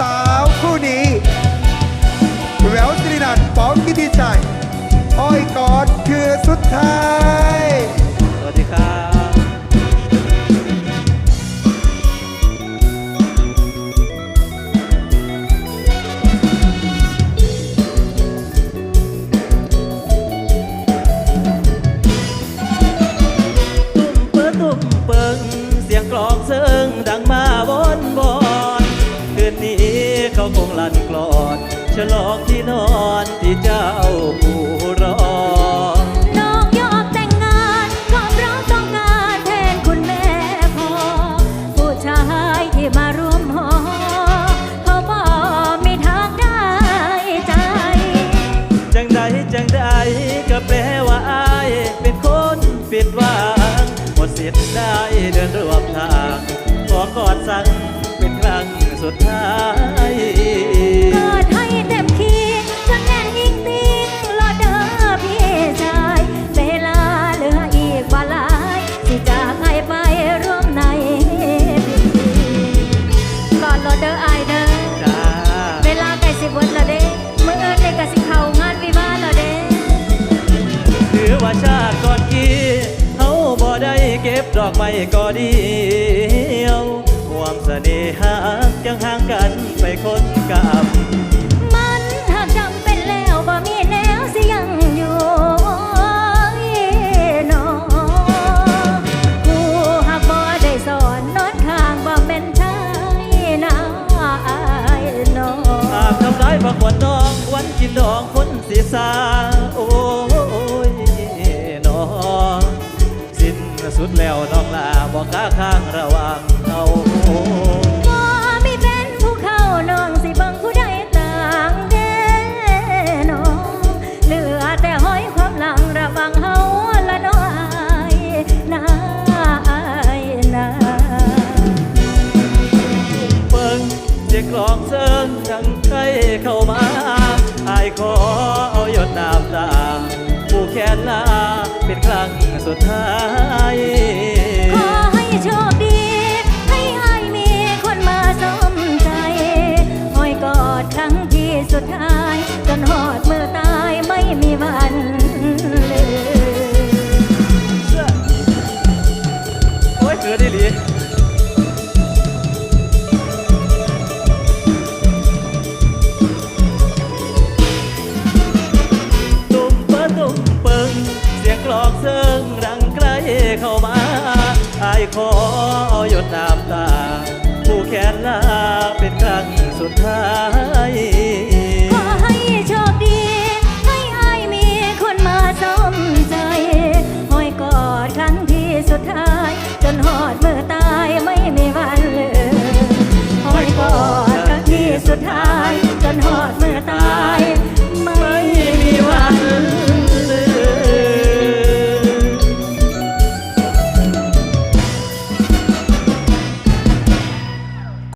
สาวคู่นี้แหววสิรินันท์ป๋องกิติชัยอ้อยกอดคือสุดท้าย สวัสดีครับ ตุ้มเปิดตุ้มเปิงเสียงกลองเซิงดัง ฉลองที่นอนที่เจ้าผู้รอ น้องยอมแต่งงานก็เพราะต้องการแทนคุณแม่พอ ผู้ชายที่มาร่วมหอเขาบอกมีทางได้ใจ จังใดจังใดก็แปลว่าอายเป็นคนผิดหวังหมดสิทธิ์ได้เดินร่วมทาง ขอกอดสั่งเป็นครั้งสุดท้าย เก็บดอกไม้ก็เดียว ความเสน่หายังห่างกันไปคนกับมันหากจำเป็นแล้วบ่มีแนวสิยังอยู่เนาะผู้หากบ่ได้สอนนอนข้างบ่แม่นชายนาอายเนาะอาบทำร้ายบักวันน้องวันกินดองคนสีสา แล้วน้องลาบอกค้าข้างระว่างเราบ่มีเป็นผู้เข้าน้องสิบิ่งผู้ใดต่างเด้เนาะเหลือแต่ห้อยความหลังระวังเฮาละนาะอยนาอยนาเบิ่งเสียงกลองเซิงดังใกล้เข้ามาอายขอเอาหยดน้ำตาผู้แขนลาเป็น รั้งสุดท้าย ขอหยดน้ำตา ผู้แขนลาเป็นครั้งสุดท้ายขอให้โชคดี ให้อายมีคนมาสมใจห้อยกอดครั้งที่สุดท้าย จนหอดมือตายไม่มีวันเลยห้อยกอดครั้งที่สุดท้าย